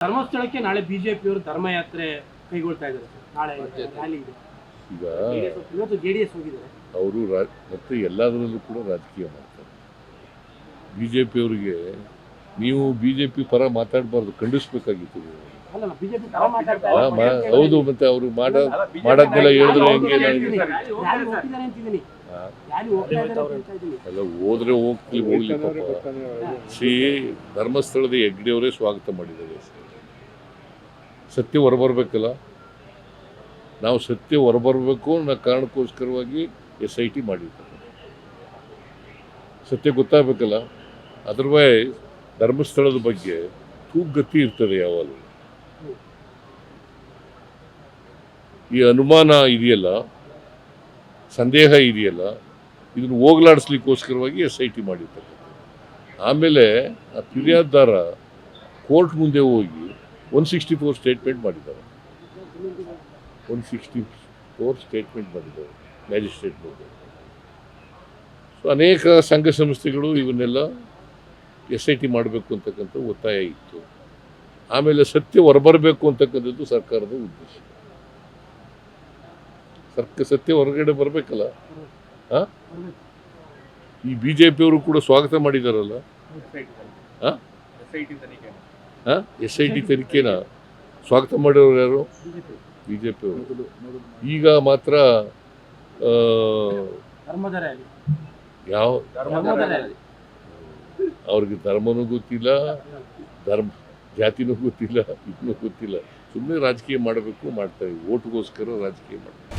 ಧರ್ಮಸ್ಥಳಕ್ಕೆ ನಾಳೆ ಬಿಜೆಪಿಯವರು ಧರ್ಮಯಾತ್ರೆ ಕೈಗೊಳ್ತಾ ಇದ್ದಾರೆ. ನಾಳೆ ರ್ಯಾಲಿ ಇದೆ. ಈಗ ಇವತ್ತು ಜೆ ಡಿ ಎಸ್ ಹೋಗಿದ್ದಾರೆ. ಅವರು ಮತ್ತೆ ಮತ್ತು ಎಲ್ಲದರಲ್ಲೂ ಕೂಡ ರಾಜಕೀಯ ಮಾಡ್ತಾರೆ. ಬಿ ಜೆ ಪಿಯವರಿಗೆ ನೀವು ಬಿ ಜೆ ಪಿ ಪರ ಮಾತಾಡಬಾರ್ದು ಖಂಡಿಸ್ಬೇಕಾಗಿತ್ತು. ಅಲ್ಲ ಬಿಜೆಪಿ ಪರ ಮಾತಾಡ್ತಾ ಆ, ಇದ್ದಾರೆ. ಮಾ- ಹೌದು ಮತ್ತೆ ಅವರು ಮಾಡ ಮಾಡೋದ್ನೆಲ್ಲ ಹೇಳಿದ್ರೆ ಹೆಂಗೆ ಅಂತಿದ್ದೀನಿ ಎಲ್ಲ ಹೋದ್ರೆ ಹೋಗ್ಲಿ ಹೋಗ್ಲಿ ಪಾಪ. ಶ್ರೀ ಧರ್ಮಸ್ಥಳದ ಹೆಗ್ಡೆಯವರೇ ಸ್ವಾಗತ ಮಾಡಿದ್ದಾರೆ. ಸತ್ಯ ಹೊರಬರ್ಬೇಕಲ್ಲ? ನಾವು ಸತ್ಯ ಹೊರಬರಬೇಕು ಅನ್ನೋ ಕಾರಣಕ್ಕೋಸ್ಕರವಾಗಿ ಎಸ್ ಐ ಟಿ ಮಾಡಿದ್ದಾರೆ ಸತ್ಯ ಗೊತ್ತಾಗಬೇಕಲ್ಲ? ಅದರ್ವೈಸ್ ಧರ್ಮಸ್ಥಳದ ಬಗ್ಗೆ ತೂಗತಿ ಇರ್ತದೆ ಯಾವಾಗಲೂ. ಈ ಅನುಮಾನ ಇದೆಯಲ್ಲ? ಸಂದೇಹ ಇದೆಯಲ್ಲ? ಇದನ್ನು ಹೋಗ್ಲಾಡಿಸ್ಲಿಕ್ಕೋಸ್ಕರವಾಗಿ ಎಸ್ ಐ ಟಿ ಮಾಡಿರ್ತಕ್ಕಂಥದ್ದು. ಆಮೇಲೆ ಆ ಫಿರ್ಯಾದಾರ ಕೋರ್ಟ್ ಮುಂದೆ ಹೋಗಿ ಒನ್ ಸಿಕ್ಸ್ಟಿ ಫೋರ್ ಸ್ಟೇಟ್ಮೆಂಟ್ ಮಾಡಿದ್ದಾರೆ. ಒನ್ ಸಿಕ್ಸ್ಟಿ ಫೋರ್ ಸ್ಟೇಟ್ಮೆಂಟ್ ಮಾಡಿದ್ದಾರೆ ಮ್ಯಾಜಿಸ್ಟ್ರೇಟ್ ಬೋರ್ಡ್ ಸೊ ಅನೇಕ ಸಂಘ ಸಂಸ್ಥೆಗಳು ಇವನ್ನೆಲ್ಲ ಎಸ್ ಐ ಟಿ ಮಾಡಬೇಕು ಅಂತಕ್ಕಂಥ ಒತ್ತಾಯ ಇತ್ತು. ಆಮೇಲೆ ಸತ್ಯ ಹೊರಬರಬೇಕು ಅಂತಕ್ಕಂಥದ್ದು ಸರ್ಕಾರದ ಉದ್ದೇಶ. ಸರ್ಕ, ಸತ್ಯ ಹೊರಗಡೆ ಬರಬೇಕಲ್ಲ? ಈ ಬಿ ಜೆ ಪಿಯವರು ಕೂಡ ಸ್ವಾಗತ ಮಾಡಿದಾರಲ್ಲ? ಹಾ? ಎಸ್ ಐ ಟಿ ತನಿಖೆನ ಸ್ವಾಗತ ಮಾಡಿರೋರು ಯಾರು? ಬಿ ಜೆ ಪಿ ಅವರು. ಈಗ ಮಾತ್ರ ಯಾವ? ಅವ್ರಿಗೆ ಧರ್ಮನೂ ಗೊತ್ತಿಲ್ಲ, ಧರ್ಮ, ಜಾತಿನೂ ಗೊತ್ತಿಲ್ಲ ಇದನ್ನೂ ಗೊತ್ತಿಲ್ಲ. ಸುಮ್ಮನೆ ರಾಜಕೀಯ ಮಾಡಬೇಕು ಮಾಡ್ತಾರೆ ಓಟ್ಗೋಸ್ಕರ ರಾಜಕೀಯ ಮಾಡ್ತಾರೆ